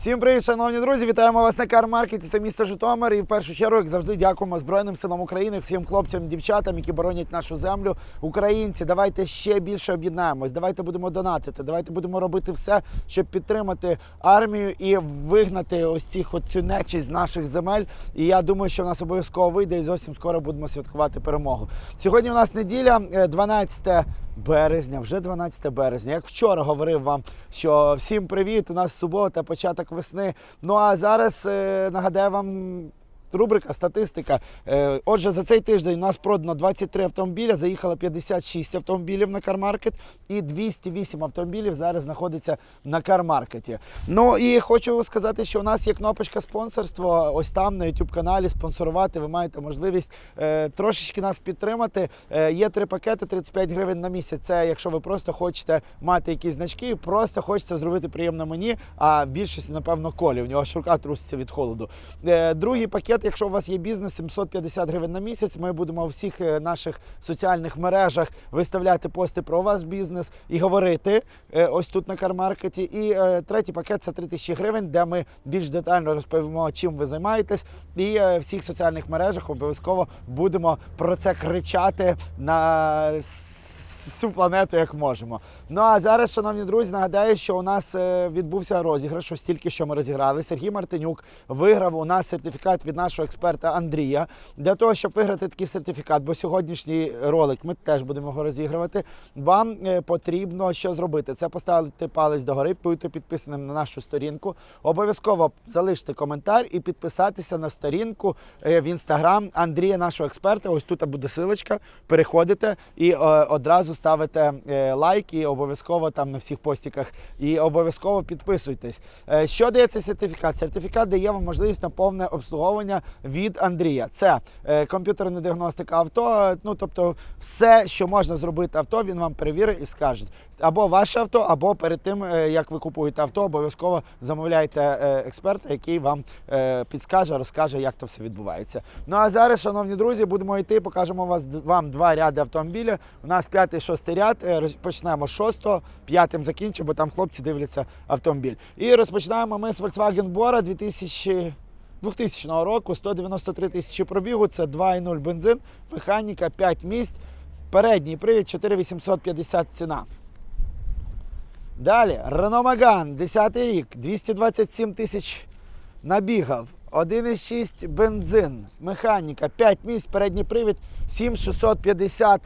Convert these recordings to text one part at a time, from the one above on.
Всім привіт, шановні друзі! Вітаємо вас на Кармаркеті. Це місто Житомир. І в першу чергу, як завжди, дякуємо Збройним силам України, всім хлопцям, дівчатам, які боронять нашу землю. Українці, давайте ще більше об'єднаємось. Давайте будемо донатити. Давайте будемо робити все, щоб підтримати армію і вигнати ось цих от цю нечість з наших земель. І я думаю, що в нас обов'язково вийде і зовсім скоро будемо святкувати перемогу. Сьогодні у нас неділя, е, 12 березня, вже 12 березня. Як вчора говорив вам, що всім привіт, у нас субота, початок весни. Ну а зараз е, нагадаю вам. Рубрика статистика. Е, Отже, за цей тиждень у нас продано 23 автомобіля, заїхало 56 автомобілів на кармаркет і 208 автомобілів зараз знаходиться на кармаркеті. Ну і хочу сказати, що у нас є кнопочка спонсорство. Ось там на YouTube каналі спонсорувати. Ви маєте можливість е, трошечки нас підтримати. Е, є три пакети 35 гривень на місяць. Це якщо ви просто хочете мати якісь значки, просто хочете зробити приємно мені. А в більшості, напевно, колі. В нього рука труситься від холоду. Другий пакет, якщо у вас є бізнес, 750 гривень на місяць. Ми будемо у всіх е, наших соціальних мережах виставляти пости про ваш бізнес і говорити е, ось тут на кармаркеті. І е, третій пакет це 3000 гривень, де ми більш детально розповімо, чим ви займаєтесь. І в всіх соціальних мережах обов'язково будемо про це кричати на всю планету, як можемо. Ну а зараз, шановні друзі, нагадаю, що у нас е, відбувся розіграш. Ось тільки що ми розіграли. Сергій Мартинюк виграв у нас сертифікат від нашого експерта Андрія. Для того, щоб виграти такий сертифікат, бо сьогоднішній ролик ми теж будемо його розігрувати. Вам е, потрібно що зробити? Це поставити палець догори, бути підписаним на нашу сторінку. Обов'язково залишити коментар і підписатися на сторінку е, в інстаграм Андрія, нашого експерта. Ось тут буде силочка. Переходите і е, одразу ставите лайки, обов'язково там на всіх постіках. І обов'язково підписуйтесь. Е, Що дає цей сертифікат? Сертифікат дає вам можливість на повне обслуговування від Андрія. Це е, комп'ютерна діагностика авто. е, Ну тобто, все, що можна зробити авто, він вам перевірить і скаже. Або ваше авто, або перед тим, е, як ви купуєте авто, обов'язково замовляйте е, експерта, який вам е, підскаже, розкаже, як то все відбувається. Ну а зараз, шановні друзі, будемо йти, покажемо вас вам два ряди автомобіля. У нас п'ятий, шостий ряд. Почнемо з шостого, п'ятим закінчимо, бо там хлопці дивляться автомобіль. І розпочинаємо ми з Volkswagen Bora 2000 2000 року, 193 тисячі пробігу, це 2,0 бензин, механіка, 5 місць, передній привід 4850 ціна. Далі, Renault Megane, 10 рік, 227 тисяч набігав. 1,6 бензин, механіка, 5 місць, передній привід, 7650 е,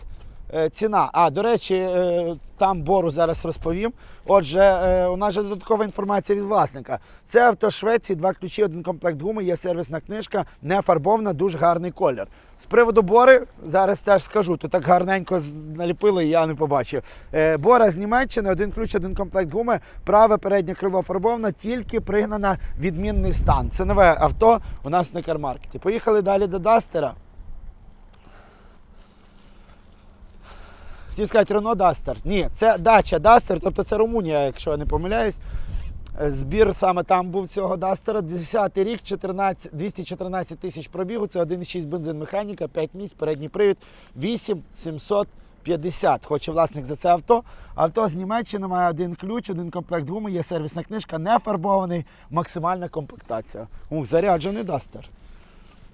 ціна. А, до речі, е, там бору зараз розповім. Отже, е, у нас же додаткова інформація від власника. Це авто Швеції, два ключі, один комплект гуми, є сервісна книжка, не фарбована, дуже гарний колір. З приводу бори, зараз теж скажу, то так гарненько наліпили, я не побачив. Е, Бора з Німеччини, один ключ, один комплект гуми, праве переднє крило фарбоване, тільки пригнана відмінний стан. Це нове авто у нас на кармаркеті. Поїхали далі до Дастера. Хотів сказати Renault Duster. Ні, це дача Duster, тобто це Румунія, якщо я не помиляюсь. Е, Збір саме там був цього Дастера. 10 рік, 14, 214 тисяч пробігу, це 1,6 бензин механіка, 5 місць, передній привід, 8750. Хоче власник за це авто. Авто з Німеччини має один ключ, один комплект гуми, є сервісна книжка, не фарбований, максимальна комплектація. У, заряджений Дастер.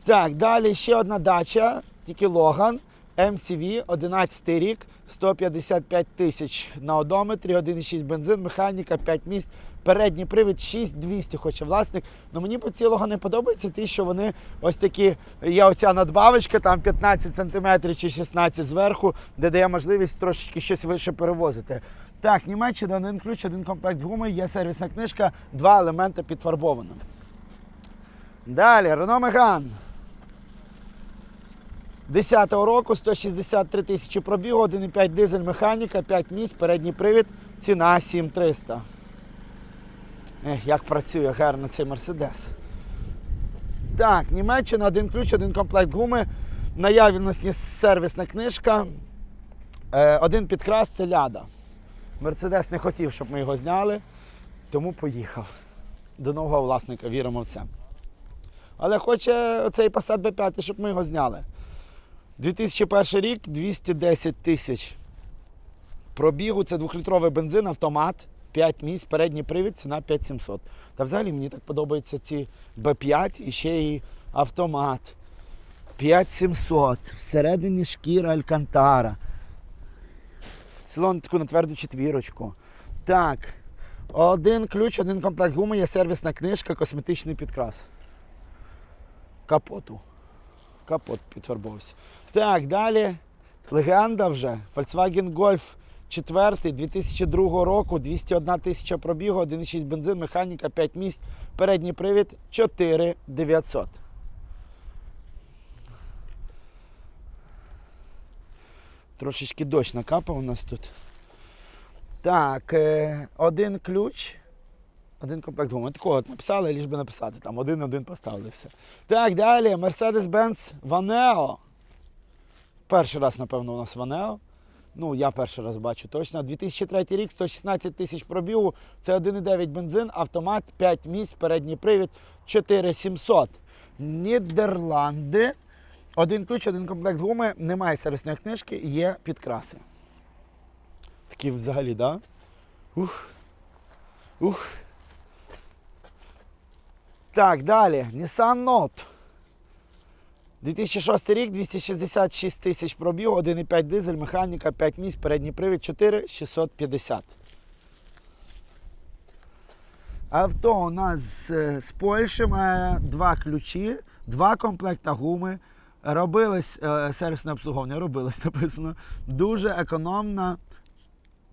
Так, далі ще одна дача, тільки Логан. MCV, 11 рік, 155 тисяч на одометрі, 1,6 бензин, механіка, 5 місць, передній привід 6200, хоче власник. Ну мені по цілого не подобається ті, що вони ось такі, є оця надбавочка, там 15 см чи 16 зверху, де дає можливість трошечки щось вище перевозити. Так, Німеччина, один ключ, один комплект гуми, є сервісна книжка, два елементи підфарбовано. Далі, Renault Megane. 10-го року 163 тисячі пробігу, 1,5 дизель механіка, 5 місць, передній привід, ціна 7300. Ех, як працює гарно цей Мерседес. Так, Німеччина, один ключ, один комплект гуми. Наявності сервісна книжка. Е, один підкрас це ляда. Мерседес не хотів, щоб ми його зняли, тому поїхав. До нового власника віримо в це. Але хоче оцей Passat B5, щоб ми його зняли. 2001 рік 210 тисяч пробігу. Це двохлітровий бензин, автомат. 5 місць, передній привід, ціна 5700. Та взагалі мені так подобаються ці B5 і ще і автомат. 5700. Всередині шкіра Алькантара. Салон таку на тверду четвірочку. Так. Один ключ, один комплект гуми, є сервісна книжка, косметичний підкрас. Капоту. Капот підфарбовувався. Так, далі. Легенда вже. Volkswagen Golf 4 2002 року, 201 тисяча пробігу, 1,6 бензин, механіка, 5 місць, передній привід 4900. Трошечки дощ накапав у нас тут. Так, е, один ключ, один комплект гуми. Такого от написали, ліж би написати. Там один-один поставили все. Так, далі. Mercedes-Benz Vaneo. Перший раз, напевно, у нас Vaneo. Ну, я перший раз бачу точно. 2003 рік, 116 тисяч пробігу. Це 1,9 бензин, автомат, 5 місць, передній привід, 4700. Нідерланди. Один ключ, один комплект гуми, немає сервісної книжки, є підкраси. Такі взагалі, так? Да? Ух. Ух. Так, далі. Nissan Note. 2006 рік, 266 тисяч пробігу, 1,5 дизель, механіка, 5 місць, передній привід 4650. Авто у нас з, з Польщі має два ключі, два комплекта гуми. Робилось е, сервісне обслуговування, робилось написано. Дуже економна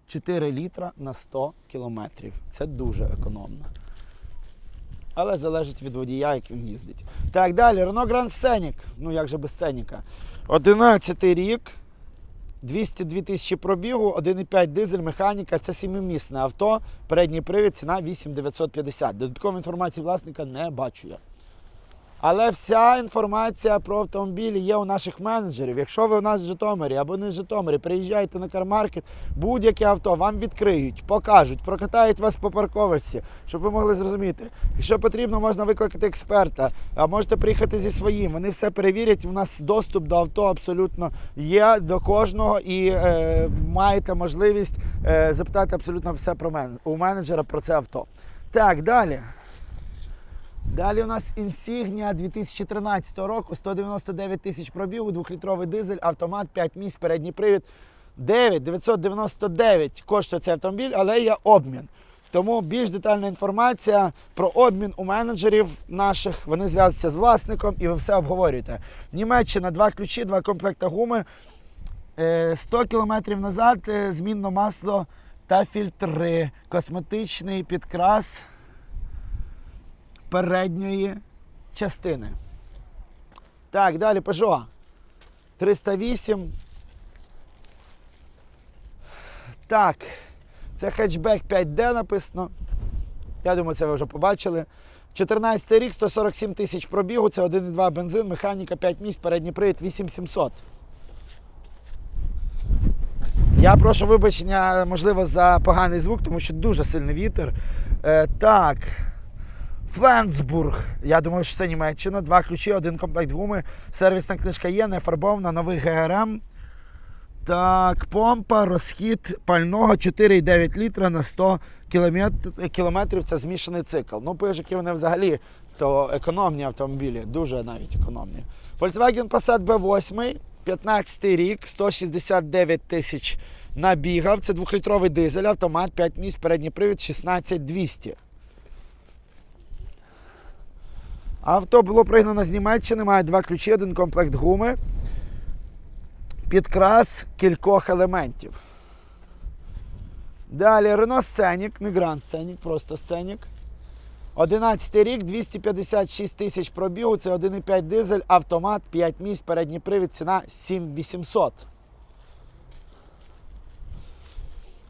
4 літра на 100 кілометрів. Це дуже економно. Але залежить від водія, як він їздить. Так, далі. Renault Grand Scenic. Ну як же без Сценіка. 11 рік. 202 тисячі пробігу, 1,5 дизель, механіка. Це сімимісне авто. Передній привід, ціна 8950. Додаткової інформації власника не бачу я. Але вся інформація про автомобілі є у наших менеджерів. Якщо ви у нас в Житомирі або не в Житомирі, приїжджайте на кармаркет, будь-яке авто вам відкриють, покажуть, прокатають вас по парковочці, щоб ви могли зрозуміти. Якщо потрібно, можна викликати експерта, а можете приїхати зі своїм. Вони все перевірять. У нас доступ до авто абсолютно є до кожного і е, маєте можливість е, запитати абсолютно все про мене у менеджера про це авто. Так, далі. Далі у нас Insignia 2013 року, 199 тисяч пробігу, 2-літровий дизель, автомат, 5 місць, передній привід. 9 999 коштує цей автомобіль, але є обмін. Тому більш детальна інформація про обмін у менеджерів наших. Вони зв'язуються з власником і ви все обговорюєте. Німеччина, два ключі, два комплекти гуми. Е, 100 кілометрів назад е, змінно масло та фільтри, косметичний підкрас передньої частини. Так, далі Peugeot 308. Так, це хетчбек 5D написано. Я думаю, це ви вже побачили. 14 рік, 147 тисяч пробігу, це 1,2 бензин, механіка 5 місць, передній привід 8700. Я прошу вибачення, можливо, за поганий звук, тому що дуже сильний вітер. Е, так. Фленсбург. Я думаю, що це Німеччина. Два ключі, один комплект гуми. Сервісна книжка є, не фарбована, новий ГРМ. Так, помпа, розхід пального 4,9 літра на 100 кілометр- кілометрів. Це змішаний цикл. Ну, пижики вони взагалі то економні автомобілі, дуже навіть економні. Volkswagen Passat B8, 15 рік, 169 тисяч набігав. Це 2-літровий дизель, автомат, 5 місць, передній привід 16200. Авто було пригнано з Німеччини, має два ключі, один комплект гуми. Підкрас кількох елементів. Далі Scenic, не Grand Scenic, просто Scenic. 11 рік, 256 тисяч пробігу, це 1,5 дизель, автомат, 5 місць, передній привід, ціна 7800.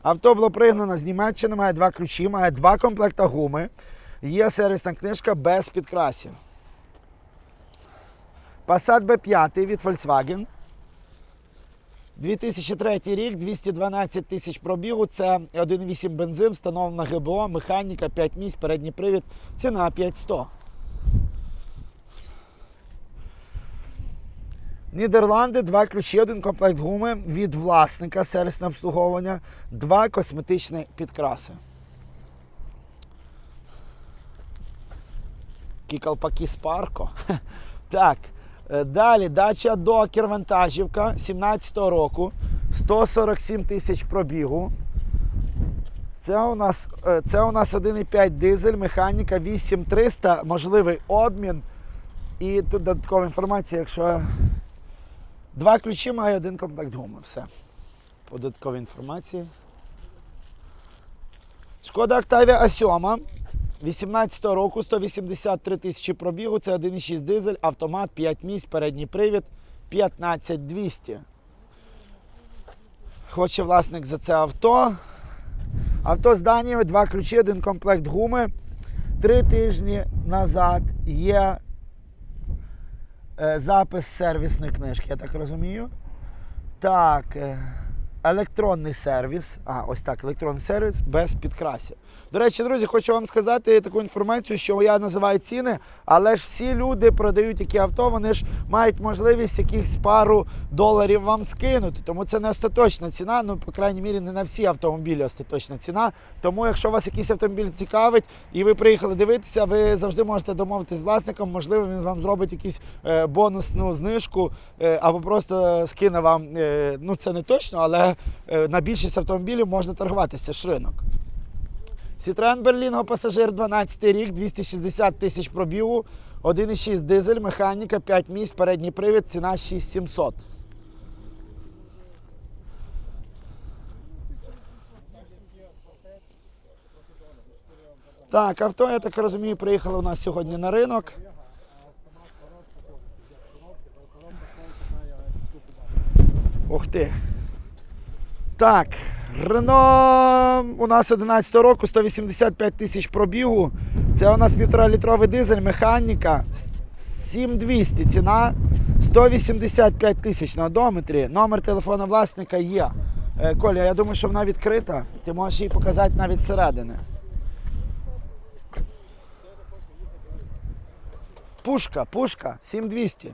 Авто було пригнано з Німеччини, має два ключі, має два комплекта гуми. Є сервісна книжка без підкрасів. Passat B5 від Volkswagen. 2003 рік, 212 тисяч пробігу. Це 1,8 бензин, встановлена ГБО, механіка, 5 місць, передній привід. Ціна 5100. Нідерланди, два ключі, один комплект гуми від власника сервісне обслуговування, два косметичні підкраси. Кікалпакі Спарко. Так е, Далі дача Докер вантажівка 17-го року. 147 тисяч пробігу. Це у нас, е, нас 1,5 дизель, механіка 8300, можливий обмін. І тут додаткова інформація, якщо два ключі має один комплект гуми. Все. По додатковій інформації. Шкода Octavia A7. 18 року, 183 тисячі пробігу, це 1,6 дизель, автомат, 5 місць, передній привід, 15200. Хоче власник за це авто. Авто з Данією, два ключі, один комплект гуми. Три тижні назад є е, запис сервісної книжки, я так розумію. Так, е, електронний сервіс. А, ось так, електронний сервіс без підкрасів. До речі, друзі, хочу вам сказати таку інформацію, що я називаю ціни, але ж всі люди продають які авто, вони ж мають можливість якихось пару доларів вам скинути. Тому це не остаточна ціна. Ну, по крайній мірі, не на всі автомобілі остаточна ціна. Тому, якщо вас якийсь автомобіль цікавить і ви приїхали дивитися, ви завжди можете домовитися з власником. Можливо, він вам зробить якусь е, бонусну знижку е, або просто скине вам. е, ну це не точно, але на більшість автомобілів можна торгуватися це ж ринок. Citroen Berlingo пасажир 12 рік, 260 тисяч пробігу, 1,6 дизель, механіка, 5 місць, передній привід, ціна 6700. Так, авто, я так розумію, приїхало у нас сьогодні на ринок. Ух ти. Так, Рено у нас 11 року, 185 тисяч пробігу. Це у нас 1,5 літровий дизель, механіка. 7200 ціна. 185 тисяч на одометрі. Номер телефона власника є. Е, Коля, я думаю, що вона відкрита. Ти можеш її показати навіть зсередини. Пушка, пушка, 7200.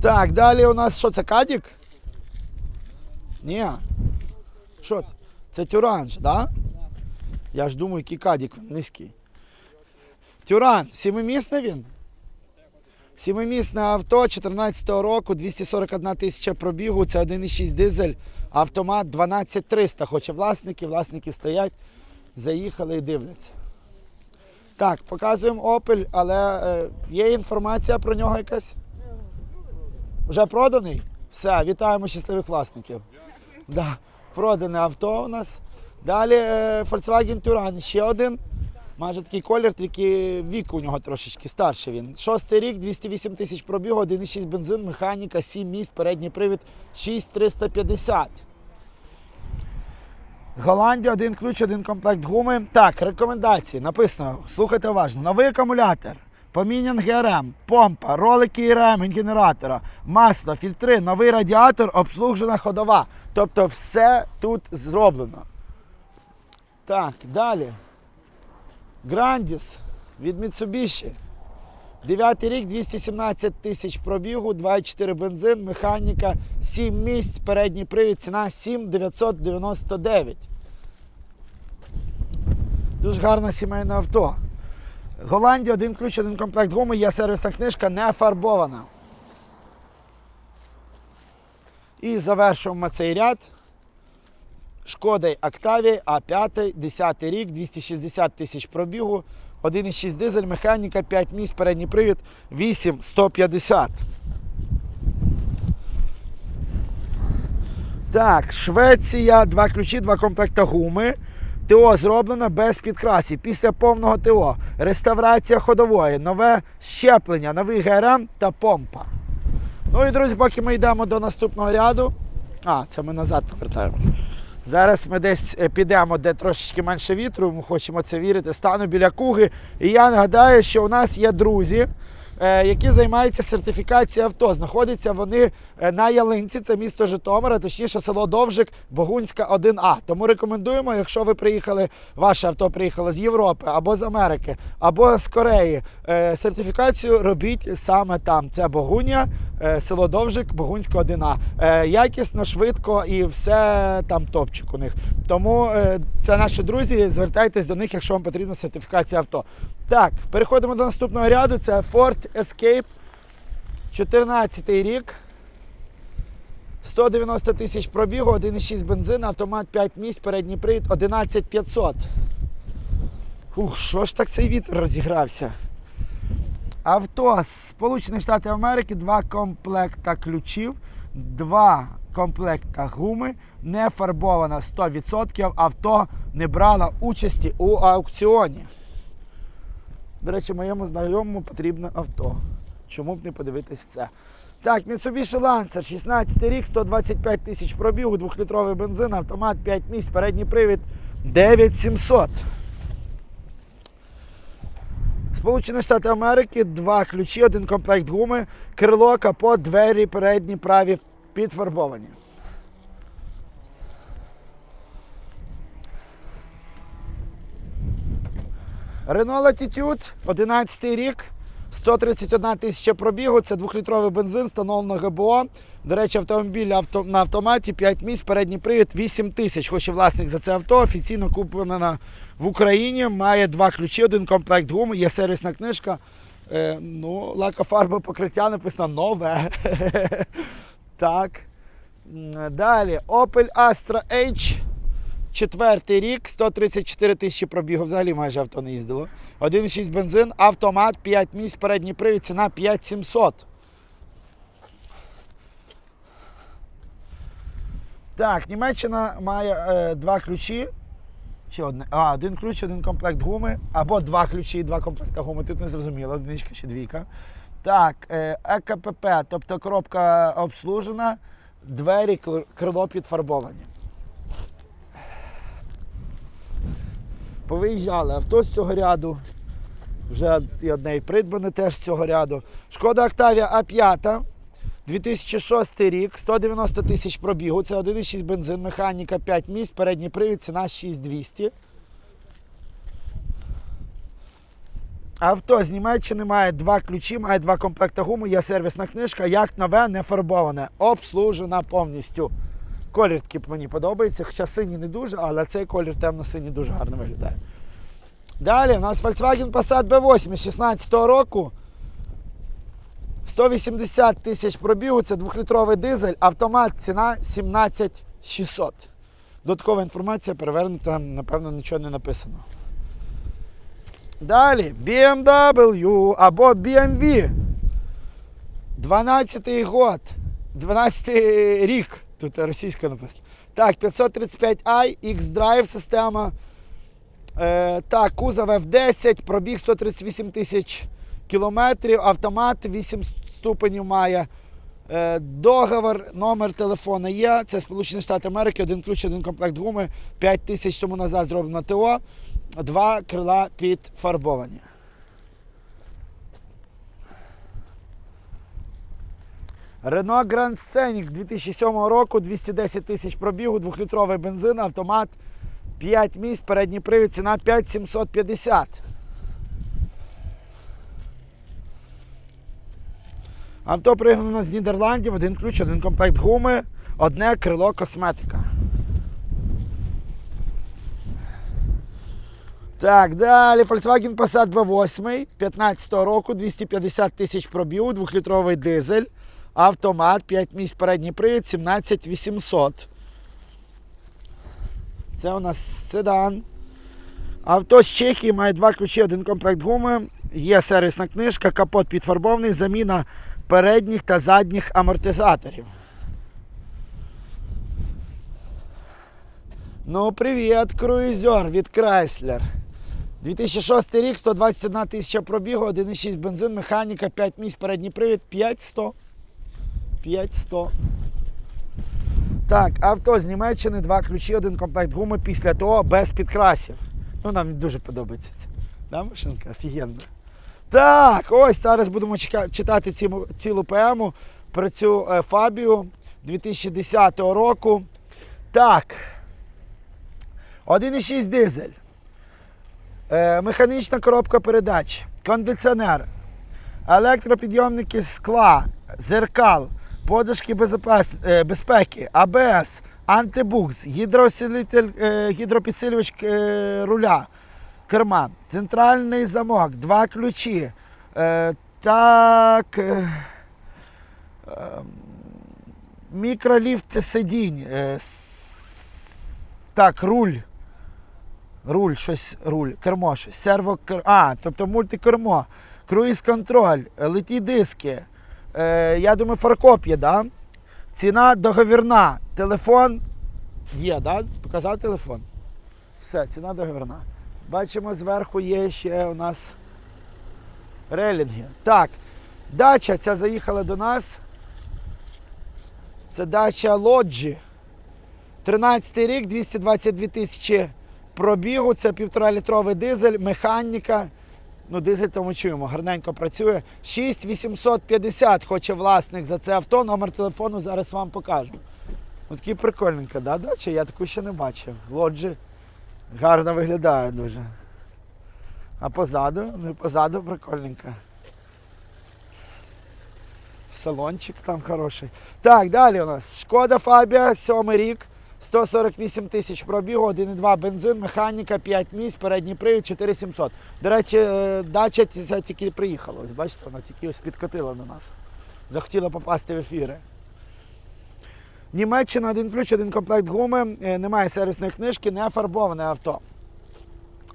Так, далі у нас що це кадік? Ні. Що це? Це тюранж, так? Да? Я ж думаю, який кадік низький. Тюран, сімимісний він? Сімимісне авто 14-го року, 241 тисяча пробігу, це 1,6 дизель, автомат 12300. Хоче власники, власники стоять, заїхали і дивляться. Так, показуємо Opel, але е, є інформація про нього якась? Вже проданий? Все, вітаємо щасливих власників. Да, продане авто у нас. Далі е, Volkswagen Touran ще один. Майже такий колір, тільки вік у нього трошечки старший він. Шостий рік, 208 тисяч пробігу, 1,6 бензин, механіка, 7 місць, передній привід 6350. Голландія, один ключ, один комплект гуми. Так, рекомендації. Написано, слухайте уважно. Новий акумулятор, помінян ГРМ, помпа, ролики і ремень генератора, масло, фільтри, новий радіатор, обслужена ходова. Тобто все тут зроблено. Так, далі. Грандіс від Mitsubishi. Дев'ятий рік, 217 тисяч пробігу, 2,4 бензин, механіка, 7 місць, передній привід, ціна 7,999. Дуже гарне сімейне авто. Голландія, один ключ, один комплект гуми, є сервісна книжка, не фарбована. І завершуємо цей ряд. Шкода Октавія А5, 10 рік, 260 тисяч пробігу, 1,6 дизель, механіка, 5 місць, передній привід, 8150. Так, Швеція, два ключі, два комплекта гуми. ТО зроблено без підкрасів. Після повного ТО. Реставрація ходової, нове щеплення, новий ГРМ та помпа. Ну і друзі, поки ми йдемо до наступного ряду. А, це ми назад повертаємося. Зараз ми десь е, підемо, де трошечки менше вітру, ми хочемо це вірити. Стану біля куги. І я нагадаю, що у нас є друзі, е, які займаються сертифікацією авто. Знаходяться вони на Ялинці, це місто Житомира, точніше село Довжик, Богунська 1А. Тому рекомендуємо, якщо ви приїхали, ваше авто приїхало з Європи або з Америки, або з Кореї. е, Сертифікацію робіть саме там. Це Богуня, е, село Довжик, Богунська 1А. Е, Якісно, швидко і все там топчик у них. Тому е, це наші друзі. Звертайтесь до них, якщо вам потрібна сертифікація авто. Так, переходимо до наступного ряду. Це Ford Escape. 14 рік. 190 тисяч пробігу, 1,6 бензин, автомат 5 місць, передній привід 11500. Ух, що ж так цей вітер розігрався? Авто з Сполучених Штатів Америки, два комплекта ключів, два комплекта гуми, не фарбована 100%. Авто не брало участі у аукціоні. До речі, моєму знайомому потрібне авто. Чому б не подивитись це? Так, Mitsubishi Lancer, 16 рік, 125 тисяч пробігу, 2-літровий бензин, автомат 5 місць, передній привід 9700. Сполучені Штати Америки, два ключі, один комплект гуми, крило, капот, двері, передні праві підфарбовані. Renault Latitude, 11 рік, 131 тисяча пробігу, це 2-літровий бензин, встановлено ГБО. До речі, автомобіль авто, на автоматі 5 місць, передній привід 8 тисяч. Хоч і власник за це авто, офіційно куплена в Україні, має два ключі, один комплект гуми, є сервісна книжка. Е, ну, лакофарбове покриття написано нове. так. Далі Opel Astra H. Четвертий рік, 134 тисячі пробігу, взагалі майже авто не їздило. 1,6 бензин, автомат, 5 місць, передній привід, ціна 5700. Так, Німеччина має е, два ключі. Чи одне? А, один ключ, один комплект гуми. Або два ключі і два комплекти гуми. Тут не зрозуміло, одиничка чи двійка. Так, е, ЕКПП, тобто коробка обслужена, двері, крило підфарбовані. Повиїжджали авто з цього ряду. Вже і одне і придбане теж з цього ряду. Шкода Октавія А5. 2006 рік, 190 тисяч пробігу. Це 1,6 бензин, механіка 5 місць, передній привід, ціна 6200. Авто з Німеччини має два ключі, має два комплекти гуми, є сервісна книжка, як нове, не фарбоване, обслужена повністю. Колір такий мені подобається, хоча синій не дуже, але цей колір темно-синій дуже гарно виглядає. Далі у нас Volkswagen Passat B8 з 16 року. 180 тисяч пробігу, це 2-літровий дизель, автомат, ціна 17600. Додаткова інформація перевернута, напевно, нічого не написано. Далі BMW або BMW. 12 год. 12 рік. Тут російська написано. Так, 535i, X-Drive система. Е, так, кузов F10, пробіг 138 тисяч кілометрів, автомат 8 ступенів має. Е, договор, номер телефона є. Це Сполучені Штати Америки, один ключ, один комплект гуми, 5 тисяч тому назад зроблено ТО, два крила підфарбовані. Renault Grand Scenic 2007 року, 210 тисяч пробігу, 2-літровий бензин, автомат, 5 місць, передній привід, ціна 5750. Авто пригнано з Нідерландів, один ключ, один комплект гуми, одне крило косметика. Так, далі Volkswagen Passat B8 15 року, 250 тисяч пробігу, 2-літровий дизель, автомат, 5 місць передній привід, 17800. Це у нас седан. Авто з Чехії має два ключі, один комплект гуми, є сервісна книжка, капот підфарбований, заміна передніх та задніх амортизаторів. Ну, привіт, круїзер від Chrysler. 2006 рік, 121 тисяча пробігу, 1,6 бензин, механіка, 5 місць, передній привід, 5100. 5100. Так, авто з Німеччини, два ключі, один комплект гуми після того без підкрасів. Ну, нам дуже подобається це. Да, машинка? Офігенна. Так, ось зараз будемо читати ці- цілу поему. про цю е, Фабію 2010 року. Так. 1,6 дизель. Е, механічна коробка передач, кондиціонер, електропідйомники скла, зеркал, подушки е, безпеки, АБС, антибукс, е, гідропідсилювач е, руля, керма, центральний замок, два ключі. Так. е, е, мікроліфт сидінь. так, руль. Руль, щось, руль, кермо, щось, серво, а, тобто мультикермо, круїз контроль, леті диски. Е, я думаю, фаркоп є, да? Ціна договірна. Телефон є, да? Показав телефон? Все, ціна договірна. Бачимо, зверху є ще у нас релінги. Так, дача ця заїхала до нас. Це дача Лоджі. 13 рік, 222 тисячі пробігу. Це півтора літровий дизель, механіка. Ну, дизель то ми чуємо, гарненько працює. 6850 хоче власник за це авто. Номер телефону зараз вам покажу. Ось такий прикольненька, да, дача? Я таку ще не бачив. Лоджі гарно виглядає дуже. А позаду? Ну, позаду прикольненька. Салончик там хороший. Так, далі у нас Шкода Фабія, сьомий рік, 148 тисяч пробігу, 1,2 бензин, механіка, 5 місць, передній привід, 4700. До речі, е, дача тільки приїхала. Ось бачите, вона тільки ось підкотила на нас. Захотіла попасти в ефіри. Німеччина, один ключ, один комплект гуми, е, немає сервісної книжки, не фарбоване авто.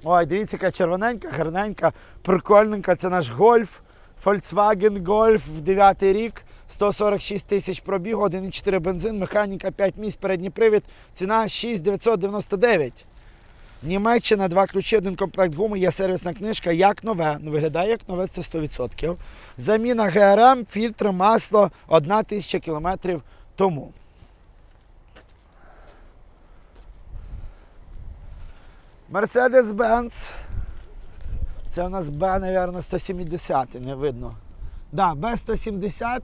Ой, дивіться, яка червоненька, гарненька, прикольненька. Це наш гольф. Volkswagen Golf в 9 рік, 146 тисяч пробігу, 1,4 бензин, механіка 5 місць, передній привід, ціна 6999. Німеччина, два ключі, один комплект гуми, є сервісна книжка, як нове. Ну, виглядає як нове, це 100%. Заміна ГРМ, фільтри, масло, 1 тисяча кілометрів тому. Mercedes-Benz. Це у нас Б, мабуть, 170, не видно. Да, Б170,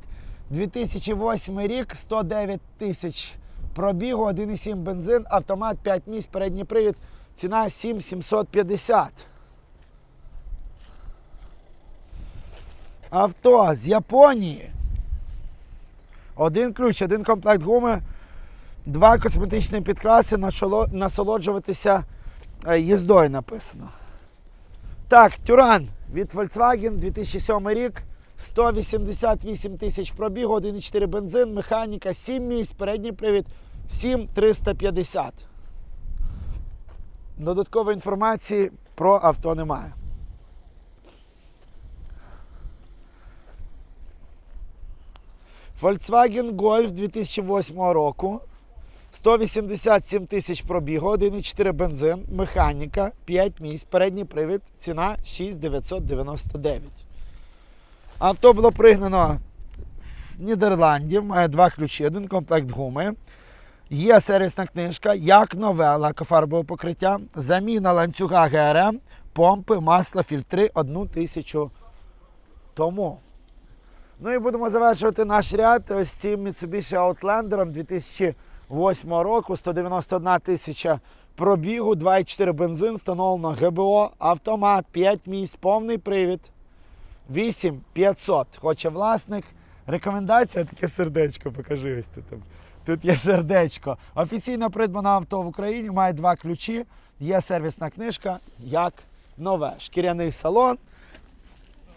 2008 рік, 109 тисяч пробігу, 1,7 бензин, автомат 5 місць, передній привід, ціна 7750. Авто з Японії. Один ключ, один комплект гуми, два косметичні підкраси, насолоджуватися е, їздою написано. Так, Тюран від Volkswagen 2007 рік. 188 тисяч пробігу, 1,4 бензин, механіка, 7 місць, передній привід 7350. Додаткової інформації про авто немає. Volkswagen Golf 2008 року. 187 тисяч пробігу, 1,4 бензин, механіка, 5 місць, передній привід, ціна 6999. Авто було пригнано з Нідерландів, має два ключі, один комплект гуми. Є сервісна книжка, як нове лакофарбове покриття, заміна ланцюга ГРМ, помпи, масло, фільтри, одну тисячу тому. Ну і будемо завершувати наш ряд ось цим Mitsubishi Outlander 2008 року, 191 тисяча пробігу, 2,4 бензин, встановлено ГБО, автомат, 5 місць, повний привід, 8500. Хоче власник. Рекомендація таке сердечко, покажи ось тут. Тут є сердечко. Офіційно придбане авто в Україні, має два ключі, є сервісна книжка, як нове. Шкіряний салон,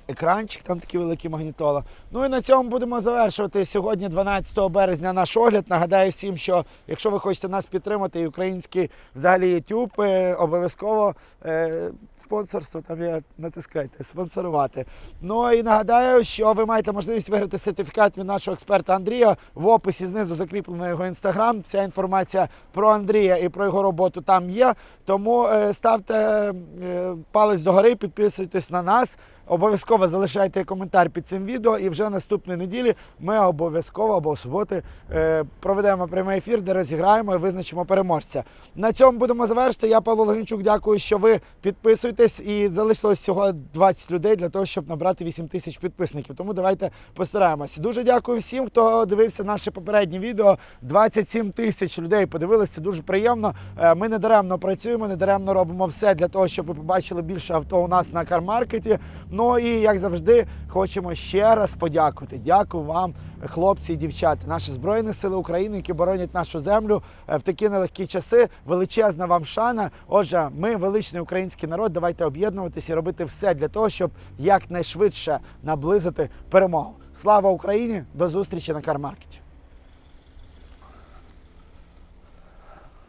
екранчик, там такі великі магнітола. Ну і на цьому будемо завершувати сьогодні, 12 березня, наш огляд. Нагадаю всім, що якщо ви хочете нас підтримати, і український взагалі YouTube, е, обов'язково е, спонсорство там є, натискайте, спонсорувати. Ну і нагадаю, що ви маєте можливість виграти сертифікат від нашого експерта Андрія. В описі знизу закріплено його інстаграм. Вся інформація про Андрія і про його роботу там є. Тому е, ставте е, палець догори, підписуйтесь на нас. Обов'язково залишайте коментар під цим відео, і вже наступної неділі ми обов'язково або в суботи е, проведемо прямий ефір, де розіграємо і визначимо переможця. На цьому будемо завершити. Я Павло Логінчук. Дякую, що ви підписуєтесь. І залишилось всього 20 людей для того, щоб набрати 8 тисяч підписників. Тому давайте постараємося. Дуже дякую всім, хто дивився наше попереднє відео. 27 тисяч людей подивилися. Дуже приємно. Е, Ми не даремно працюємо, не даремно робимо все для того, щоб ви побачили більше авто у нас на кармаркеті. Ну і як завжди, хочемо ще раз подякувати. Дякую вам, хлопці і дівчата, наші збройні сили України, які боронять нашу землю е, в такі нелегкі часи. Величезна вам шана. Отже, ми величний український народ. Давайте об'єднуватися і робити все для того, щоб якнайшвидше наблизити перемогу. Слава Україні! До зустрічі на кармаркеті.